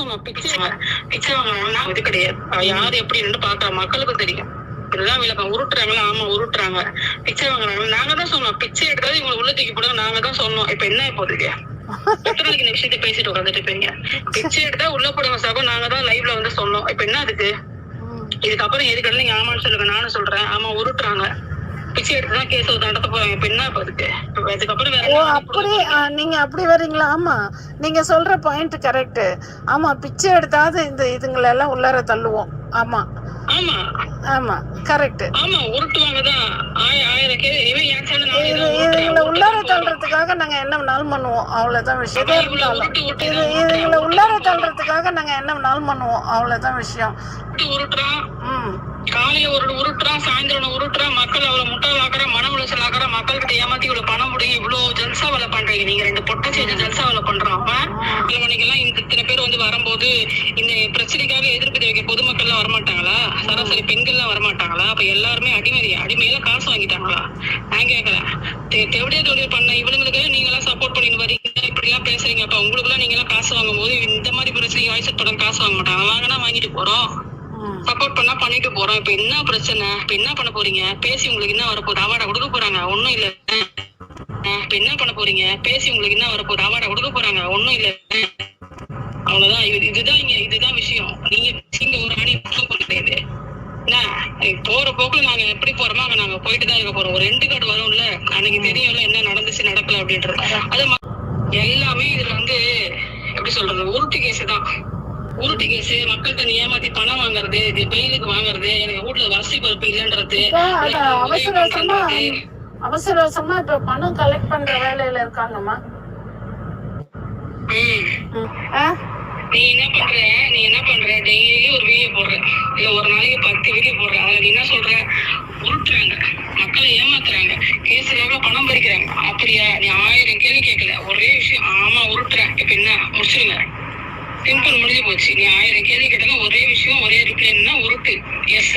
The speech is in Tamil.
சொன்னோம் பிச்சை பிச்சை இது கிடையாது. யாரு எப்படின்னு பாக்குற மக்களுக்கும் தெரியும். இதுதான் விளக்கம் உருட்டுறாங்களா? ஆமா உருட்டுறாங்க. பிச்சை வாங்குறாங்க நாங்க தான் சொன்னோம். பிச்சை எடுக்காது இவங்க உள்ள தூக்கி போடுங்க. நாங்க தான் சொன்னோம். இப்ப என்ன இப்போதைக்கு எத்தனை நாளைக்கு இந்த விஷயத்தை பேசிட்டு உட்காந்துட்டு இருப்பீங்க? பிச்சை எடுத்தா உள்ள போடுங்க சாபம் நாங்க தான் லைவ்ல வந்து சொன்னோம். இப்ப என்ன அதுக்கு? இதுக்கப்புறம் எதுக்கு நீங்க ஆமான்னு சொல்லுங்க நானும் சொல்றேன். ஆமா உருட்டுறாங்க. பிச்சை எடுத்துதான் கேஸ் நடத்த போறாங்க இப்ப என்ன இப்ப அதுக்கு. இப்ப இதுக்கப்புறம் வேற ஓ அப்படி நீங்க அப்படி வர்றீங்களா? ஆமா. நீங்க சொல்ற பாயிண்ட் கரெக்ட் ஆமா பிச்சை எடுத்தாவது இந்த இதுங்களெல்லாம் உள்ளார தள்ளுவோம். ஆமா. ஆமா. ஆமா கரெக்ட் ஆமா உருட்டுவாங்கதான் ஆய- ஆயிரம் கே இவன் என் சேனல் நானே இது தான் இதுங்களை உருட்டுறேன். உள்ளார தள்ளுறதுக்காக நாங்க என்ன வேணாலும் பண்ணுவோம். அவ்வளவுதான் விஷயம். உருட்டு இது இதுங்களை தள்ளுறதுக்காக நாங்க என்ன வேணாலும் பண்ணுவோம். அவ்வளவுதான் விஷயம். உருட்டு உருட்டுறான் காலையில ஒரு உருட்டுறான் சாயந்தரம் உருட்டுறான் மக்கள் அவ்வளவு முட்டாள் ஆக்குற மன உளைச்சல் ஆக்குற மக்கள்கிட்ட ஏமாத்தி இவ்வளவு பணம் முடியும் இவ்வளவு ஜல்சா வேலை பண்றீங்க. நீங்க ரெண்டு பொட்டை செஞ்சு ஜல்சா வேலை பண்றோம். மணிக்கெல்லாம் இந்த இத்தனை பேர் வந்து வரும்போது இந்த பிரச்சனைக்காக எதிர்ப்பு தெரிவிக்க பொதுமக்கள் எல்லாம் வரமாட்டாங்களா? சராசரி பெண்கள் எல்லாம் வரமாட்டாங்களா? அப்ப எல்லாருமே அடிமை அடிமையில காசு வாங்கிட்டாங்களா? நான் தெ- தெவிடிய தொழில் பண்ண இவனுங்களுக்கு நீங்க எல்லாம் சப்போர்ட் பண்ணிட்டு வரீங்க. இப்படி எல்லாம் பேசுறீங்க. அப்ப உங்களுக்கு எல்லாம் நீங்க எல்லாம் காசு வாங்கும் போது இந்த மாதிரி பிரச்சனை வாய்ஸ் படம் காசு வாங்க மாட்டாங்க. வாங்கினா வாங்கிட்டு போறோம். சப்போர்ட் பண்ணா பண்ணிட்டு போறோம். இப்ப என்ன பிரச்சனை? இப்ப என்ன பண்ண போறீங்க? பேசி உங்களுக்கு என்ன வரப்போகுது? அவார்டா கொடுக்க போறாங்க. ஒண்ணும் இல்ல. இப்ப என்ன பண்ண போறீங்க? பேசி உங்களுக்கு என்ன வரப்போகுது? அவார்டா கொடுக்க போறாங்க. ஒண்ணும் இல்ல. அவ்வளவுதான். இது இதுதான் இங்க இதுதான் விஷயம். நீங்க நீங்க ஒரு அணி என்ன? போற போக்குல நாங்க எப்படி போறோமோ அங்க நாங்க போயிட்டு தான் இருக்க போறோம். ஒரு ரெண்டு கார்டு வரும்ல. அன்னைக்கு தெரியும்ல என்ன நடந்துச்சு நடக்கல அப்படின்றது. அது எல்லாமே இதுல வந்து எப்படி சொல்றது உருட்டு கேஸ் தான். உருட்டு கேஸ் மக்கள்கிட்ட நீ ஏமாத்தி பணம் வாங்குறது இது பெயிலுக்கு வாங்குறது எனக்கு வீட்டுல வசதி பருப்பு இல்லைன்றது அவசர அவசரமா அவசர அவசரமா இப்ப பணம் கலெக்ட் பண்ற வேலையில இருக்காங்கம்மா? நீ என்ன பண்ற? நீ என்ன பண்ற? டெய்லி ஒரு வீடியோ போடுற. இல்ல ஒரு நாளைக்கு பத்து வீடியோ போடுற. அதுல நீ என்ன சொல்ற? உருட்டுறாங்க. மக்களை ஏமாத்துறாங்க கேஸுக்காக அப்படியா? நீ ஆயிரம் கேள்வி கேட்கல. ஒரே விஷயம் ஆமா உருட்டுறேன். இப்ப என்ன? முடிச்சிருங்க. சிம்பிள் முடிஞ்சு போச்சு. நீ ஆயிரம் கேள்வி கேட்டாலும் ஒரே விஷயம் ஒரே ரிப்ளைன்னா உருட்டு. எஸ்